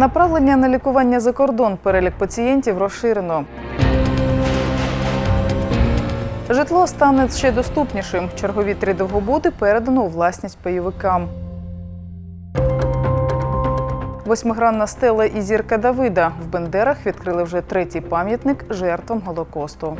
Направлення на лікування за кордон. Перелік пацієнтів розширено. Житло стане ще доступнішим. Чергові три довгобуди передано у власність пайовикам. Восьмигранна стела і зірка Давида в Бендерах відкрили вже третій пам'ятник жертвам Голокосту.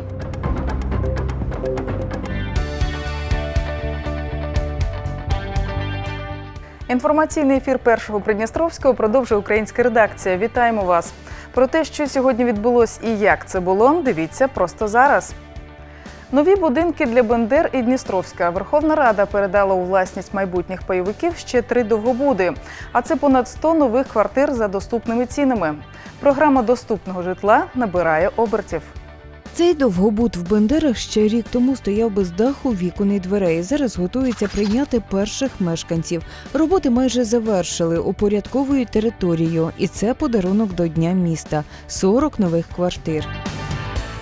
Інформаційний ефір першого Придністровського продовжує українська редакція. Вітаємо вас! Про те, що сьогодні відбулось і як це було, дивіться просто зараз. Нові будинки для Бендер і Дністровська. Верховна Рада передала у власність майбутніх пайовиків ще три довгобуди. А це понад 100 нових квартир за доступними цінами. Програма доступного житла набирає обертів. Цей довгобут в Бендерах ще рік тому стояв без даху, вікон і дверей. Зараз готується прийняти перших мешканців. Роботи майже завершили, упорядковують територію, і це подарунок до дня міста 40 нових квартир.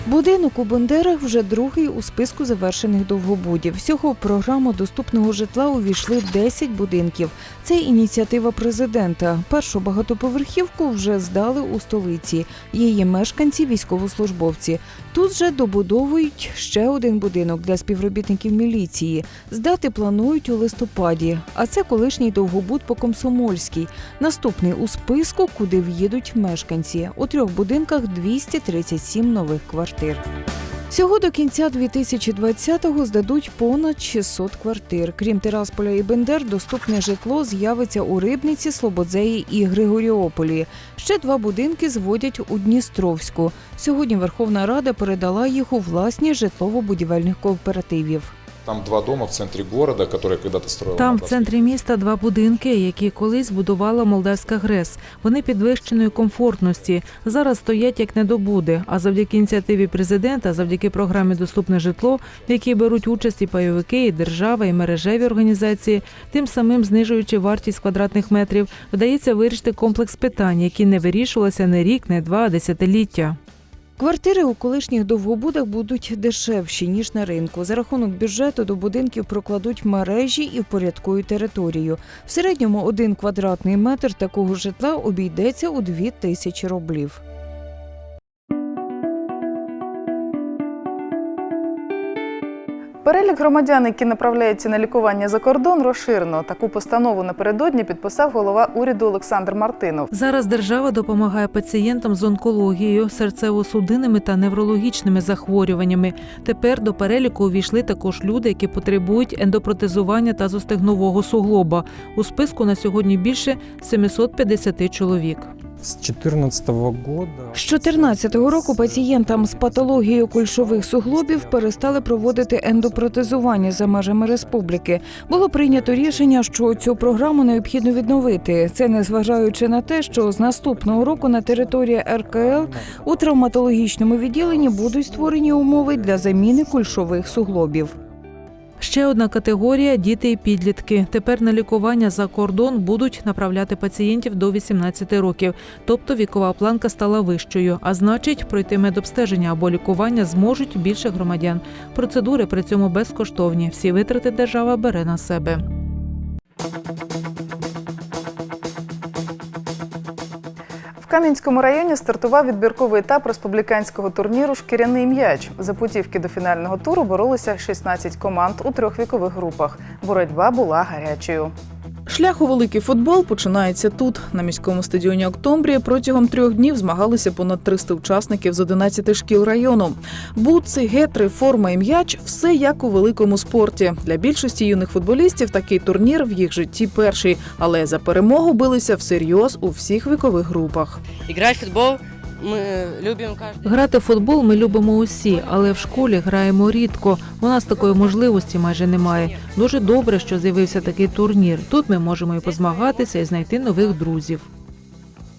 Будинок у Бендерах вже другий у списку завершених довгобудів. Всього в програму доступного житла увійшли 10 будинків. Це ініціатива президента. Першу багатоповерхівку вже здали у столиці. Її мешканці військовослужбовці. Тут же добудовують ще один будинок для співробітників міліції. Здати планують у листопаді. А це колишній довгобуд по Комсомольській. Наступний у списку, куди в'їдуть мешканці. У трьох будинках 237 нових квартир. Всього до кінця 2020-го здадуть понад 600 квартир. Крім Тирасполя і Бендер, доступне житло з'явиться у Рибниці, Слободзеї і Григоріополі. Ще два будинки зводять у Дністровську. Сьогодні Верховна Рада передала їх у власність житлово-будівельних кооперативів. Там два дома в центре города, которые когда-то строила Там в центрі міста два будинки, які колись будувала молдавська ГРЕС. Вони підвищеної комфортності. Зараз стоять як недобуди. А завдяки ініціативі президента, завдяки програмі Доступне житло, в якій беруть участь і пайовики, і держава, і мережеві організації, тим самим знижуючи вартість квадратних метрів, вдається вирішити комплекс питань, які не вирішувалися не рік, не два, а десятиліття. Квартири у колишніх довгобудах будуть дешевші ніж на ринку. За рахунок бюджету до будинків прокладуть мережі і впорядкують територію. В середньому один квадратний метр такого житла обійдеться у 2 тисячі рублів. Перелік громадян, які направляються на лікування за кордон, розширено. Таку постанову напередодні підписав голова уряду Олександр Мартинов. Зараз держава допомагає пацієнтам з онкологією, серцево-судинними та неврологічними захворюваннями. Тепер до переліку увійшли також люди, які потребують ендопротезування та зостегнового суглоба. У списку на сьогодні більше 750 чоловік. С 2014 года З 2014 року пацієнтам з патологією кульшових суглобів перестали проводити ендопротезування за межами республіки. Було прийнято рішення, що цю програму необхідно відновити. Це незважаючи на те, що з наступного року на території РКЛ у травматологічному відділенні будуть створені умови для заміни кульшових суглобів. Ще одна категорія діти і підлітки. Тепер на лікування за кордон будуть направляти пацієнтів до 18 років, тобто вікова планка стала вищою. А значить, пройти медобстеження або лікування зможуть більше громадян. Процедури при цьому безкоштовні. Всі витрати держава бере на себе. Кам'янському районі стартував відбірковий етап республіканського турніру Шкіряний м'яч. За путівки до фінального туру боролися 16 команд у трьох вікових групах. Боротьба була гарячою. Шлях у великий футбол починається тут, на міському стадіоні Октомбрії. Протягом трьох днів змагалися понад 300 учасників з 11 шкіл району. Бутси, гетри, форма і м'яч все як у великому спорті. Для більшості юних футболістів такий турнір в їх житті перший, але за перемогу билися всерйоз у всіх вікових групах. Играть в футбол мы любимо. Грати в футбол ми любимо усі, але в школі граємо рідко. У нас такої можливості майже немає. Дуже добре, що з'явився такий турнір. Тут ми можемо і позмагатися, і знайти нових друзів.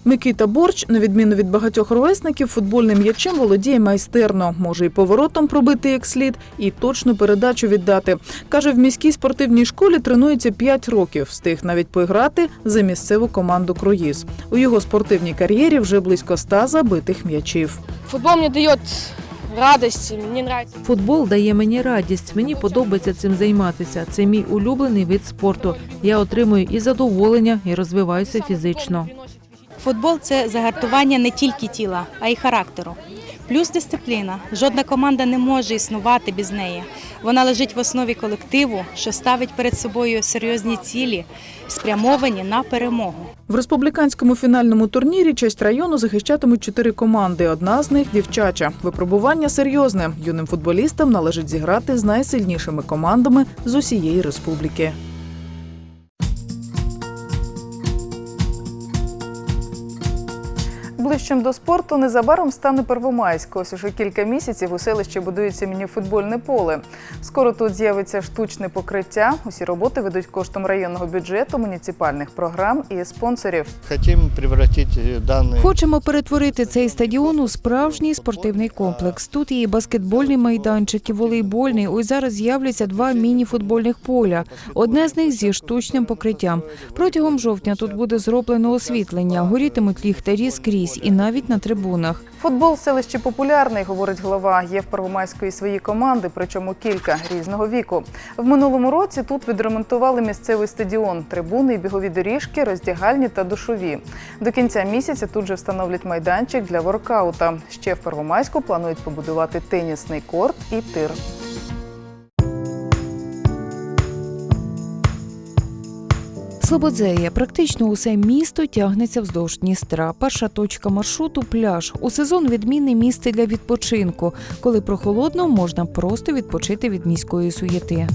Микита Борч, на відміну від багатьох ровесників, футбольним м'ячем володіє майстерно. Може і поворотом пробити як слід, і точну передачу віддати. Каже, в міській спортивній школі тренується 5 років. Встиг навіть поіграти за місцеву команду Круїз. У його спортивній кар'єрі вже близько 100 забитих м'ячів. Футбол мне дает радость, мне нравится. Футбол дає мені радість. Мені подобається цим займатися. Це мій улюблений вид спорту. Я отримую і задоволення, і розвиваюся фізично. Футбол це загартування не тільки тіла, а й характеру. Плюс дисципліна. Жодна команда не може існувати без неї. Вона лежить в основі колективу, що ставить перед собою серйозні цілі, спрямовані на перемогу. В республіканському фінальному турнірі честь району захищатимуть чотири команди. Одна з них дівчача. Випробування серйозне. Юним футболістам належить зіграти з найсильнішими командами з усієї республіки. Ближчим до спорту незабаром стане Первомайськ. Ось уже кілька місяців у селищі будується мініфутбольне поле. Скоро тут з'явиться штучне покриття. Усі роботи ведуть коштом районного бюджету, муніципальних програм і спонсорів. Э, Хочемо перетворити цей стадіон у справжній спортивний комплекс. Тут є і баскетбольний майданчик, і волейбольний. Ось зараз з'являться два міні-футбольних поля. Одне з них зі штучним покриттям. Протягом жовтня тут буде зроблено освітлення, горітимуть ліхтарі скрізь і навіть на трибунах. Футбол в селищі популярний, говорить голова. Є в Первомайської свої команди, причому кілька різного віку. В минулому році тут відремонтували місцевий стадіон, трибуни бігові доріжки, роздягальні та душові. До кінця місяця тут же встановлять майданчик для воркаута. Ще в Первомайську планують побудувати тенісний корт і тир. Слободзея. Практично усе місто тягнеться вздовж Дністра. Перша точка маршруту пляж. У сезон відмінне місце для відпочинку. Коли прохолодно, можна просто відпочити від міської суєти.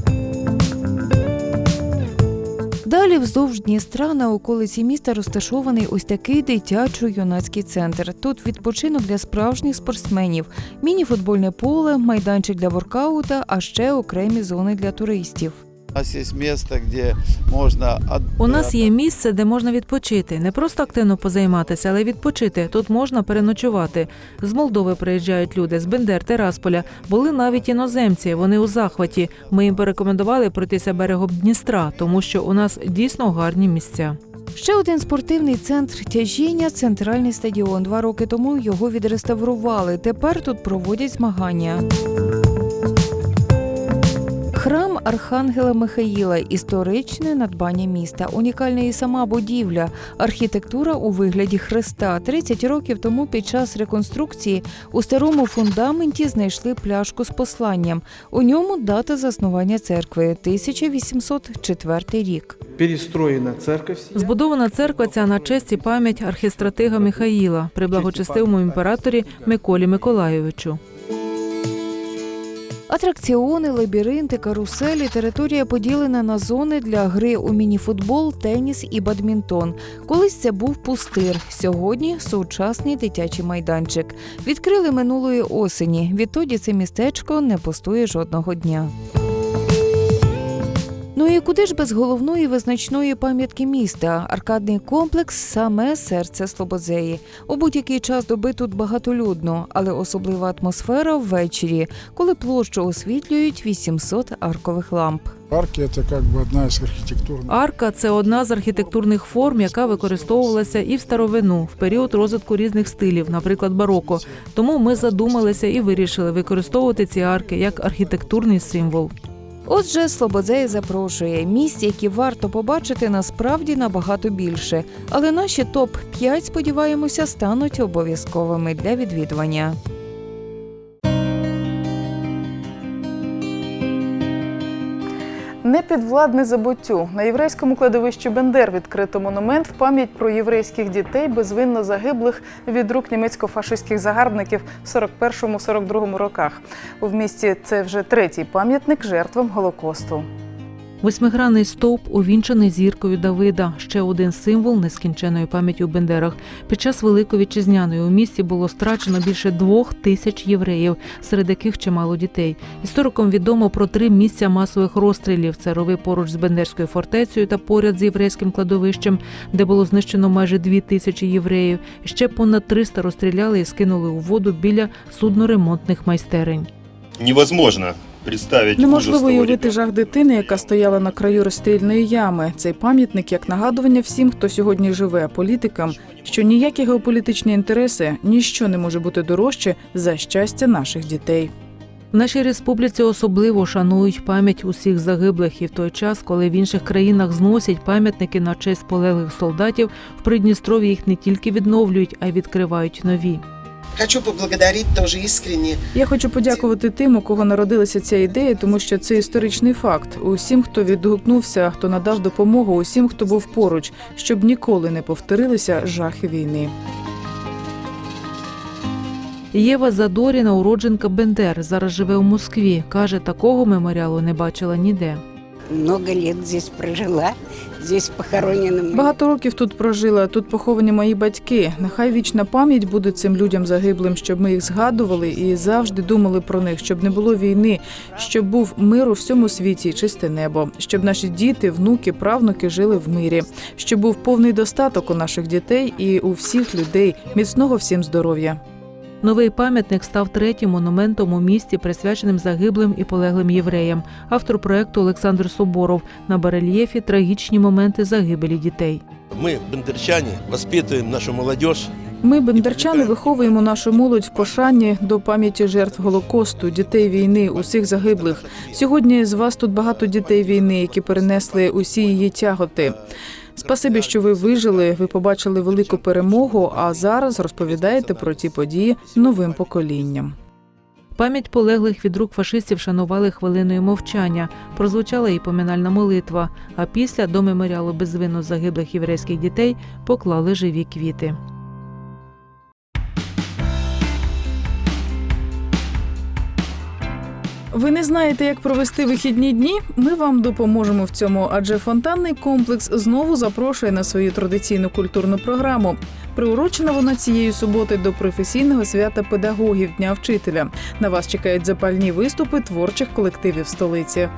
Далі вздовж Дністра на околиці міста розташований ось такий дитячо-юнацький центр. Тут відпочинок для справжніх спортсменів, міні-футбольне поле, майданчик для воркаута, а ще окремі зони для туристів. У нас есть место, где можно... У нас є місце, де можна відпочити, не просто активно позайматися, але й відпочити. Тут можна переночувати. З Молдови приїжджають люди, з Бендер, Терасполя. Були навіть іноземці. Вони у захваті. Ми їм порекомендували пройтися берегом Дністра, тому що у нас дійсно гарні місця. Ще один спортивний центр тяжіння центральний стадіон. Два роки тому його відреставрували. Тепер тут проводять змагання. Храм Архангела Михаїла історичне надбання міста. Унікальна і сама будівля, архітектура у вигляді хреста. 30 років тому під час реконструкції у старому фундаменті знайшли пляшку з посланням. У ньому дата заснування церкви 1804 рік. перестроена церковь. Збудована церква ця на честь і пам'ять архістратига Михаїла при благочестивому імператорі Миколі Миколайовичу. Атракціони, лабіринти, каруселі. Територія поділена на зони для гри у мініфутбол, теніс і бадмінтон. Колись це був пустир. Сьогодні сучасний дитячий майданчик. Відкрили минулої осені. Відтоді це містечко не пустує жодного дня. Ну і куди ж без головної визначної пам'ятки міста? Аркадний комплекс саме серце Слободзеї. У будь-який час доби тут багатолюдно, але особлива атмосфера ввечері, коли площу освітлюють 800 аркових ламп. Парки это как бы одна из архитектурных. Арка це одна з архітектурних форм, яка використовувалася і в старовину в період розвитку різних стилів, наприклад, бароко. Тому ми задумалися і вирішили використовувати ці арки як архітектурний символ. Отже, Слободзей запрошує місць, які варто побачити насправді набагато більше. Але наші топ 5 сподіваємося, стануть обов'язковими для відвідування. Непідвладне забуттю на єврейському кладовищі Бендер відкрито монумент в пам'ять про єврейських дітей безвинно загиблих від рук німецько-фашистських загарбників в 41-42 роках. У місті це вже третій пам'ятник жертвам Голокосту. Восьмигранний стовп увінчений зіркою Давида, ще один символ нескінченої пам'яті у Бендерах. Під час Великої вітчизняної у місті було страчено більше двох тисяч євреїв, серед яких чимало дітей. Історикам відомо про три місця масових розстрілів: це рови поруч з Бендерською фортецею та поряд з єврейським кладовищем, де було знищено майже дві тисячі євреїв. Ще понад 300 розстріляли і скинули у воду біля судноремонтних майстерень. Невозможно представить Неможливо уявити жах дитини, яка стояла на краю розстрільної ями. Цей пам'ятник як нагадування всім, хто сьогодні живе, політикам, що ніякі геополітичні інтереси, ніщо не може бути дорожче за щастя наших дітей. В нашій республіці особливо шанують пам'ять усіх загиблих, і в той час, коли в інших країнах зносять пам'ятники на честь полеглих солдатів, в Придністров'ї їх не тільки відновлюють, а й відкривають нові. Хочу поблагодарить тоже искренне Я хочу подякувати тим, у кого народилася ця ідея, тому що це історичний факт. Усім, хто відгукнувся, хто надав допомогу, усім, хто був поруч, щоб ніколи не повторилися жахи війни. Єва Задоріна, уродженка Бендер, зараз живе у Москві. каже, такого меморіалу не бачила ніде. Много лет здесь прожила, здесь похоронены мои Багато років тут прожила. Тут поховані мої батьки. Нехай вічна пам'ять буде цим людям загиблим, щоб ми їх згадували і завжди думали про них, щоб не було війни, щоб був мир у всьому світі, чисте небо, щоб наші діти, внуки, правнуки жили в мирі, щоб був повний достаток у наших дітей і у всіх людей. Міцного всім здоров'я. Новий пам'ятник став третім монументом у місті, присвяченим загиблим і полеглим євреям. Автор проекту Олександр Соборов на барельєфі трагічні моменти загибелі дітей. Мы, бендерчане, воспитываем нашу молодежь. Ми, бендерчани, виховуємо нашу молодь в пошанні до пам'яті жертв голокосту, дітей війни, усіх загиблих. Сьогодні з вас тут багато дітей війни, які перенесли усі її тяготи. Спасибі, що ви вижили, ви побачили велику перемогу, а зараз розповідаєте про ті події новим поколінням. Пам'ять полеглих від рук фашистів шанували хвилиною мовчання. Прозвучала і поминальна молитва. А після до меморіалу безвинно загиблих єврейських дітей поклали живі квіти. Ви не знаєте, як провести вихідні дні? Ми вам допоможемо в цьому, адже фонтанний комплекс знову запрошує на свою традиційну культурну програму. Приурочена вона цієї суботи до професійного свята педагогів Дня вчителя. На вас чекають запальні виступи творчих колективів столиці.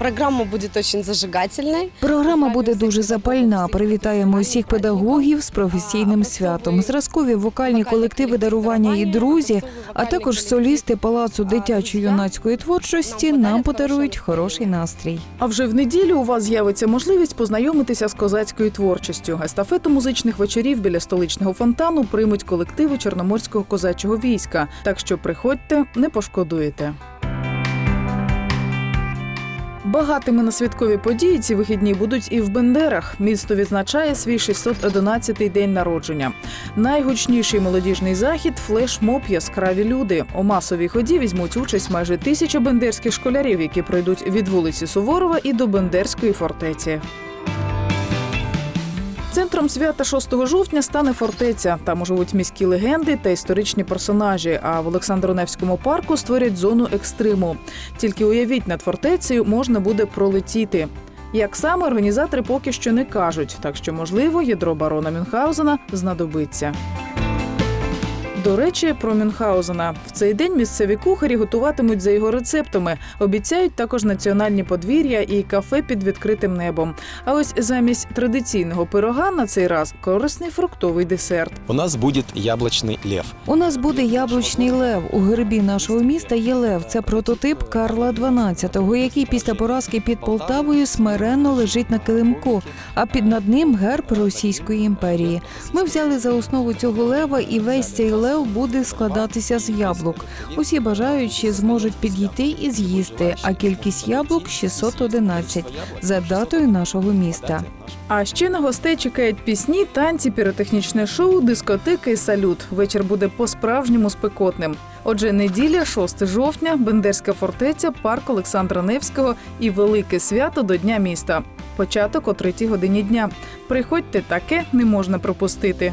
Программа будет очень зажигательной. Програма буде дуже запальна. Привітаємо усіх педагогів з професійним святом. Зразкові вокальні колективи дарування і друзі, а також солісти палацу дитячо-юнацької творчості нам подарують хороший настрій. А вже в неділю у вас з'явиться можливість познайомитися з козацькою творчістю. Естафету музичних вечорів біля столичного фонтану приймуть колективи Чорноморського козачого війська. Так що приходьте, не пошкодуєте. Багатими на святкові події ці вихідні будуть і в Бендерах. Місто відзначає свій 611-й день народження. Найгучніший молодіжний захід флешмоб яскраві люди. У масовій ході візьмуть участь майже тисяча бендерських школярів, які пройдуть від вулиці Суворова і до Бендерської фортеці. Центром свята 6 жовтня стане фортеця. Там живуть міські легенди та історичні персонажі. А в Олександро-Невському парку створять зону екстриму. Тільки уявіть, над фортецею можна буде пролетіти. Як саме організатори поки що не кажуть, так що можливо ядро барона Мюнхгаузена знадобиться. До речі, про Мюнхгаузена в цей день місцеві кухарі готуватимуть за його рецептами. Обіцяють також національні подвір'я і кафе під відкритим небом. А ось замість традиційного пирога на цей раз корисний фруктовий десерт. У нас будет яблочный лев. У нас буде яблучний лев. У гербі нашого міста є лев. Це прототип Карла XII, який після поразки під Полтавою смиренно лежить на килимку, а під над ним герб Російської імперії. Ми взяли за основу цього лева, і весь цей лев буде складатися з яблук. Усі бажаючі зможуть підійти і з'їсти. А кількість яблук 611 за датою нашого міста. А ще на гостей чекають пісні, танці, піротехнічне шоу, дискотеки і салют. Вечір буде по-справжньому спекотним. Отже, неділя, 6 жовтня, Бендерська фортеця, парк Олександра Невського і велике свято до Дня міста. Початок о 3 годині дня. Приходьте, таке не можна пропустити.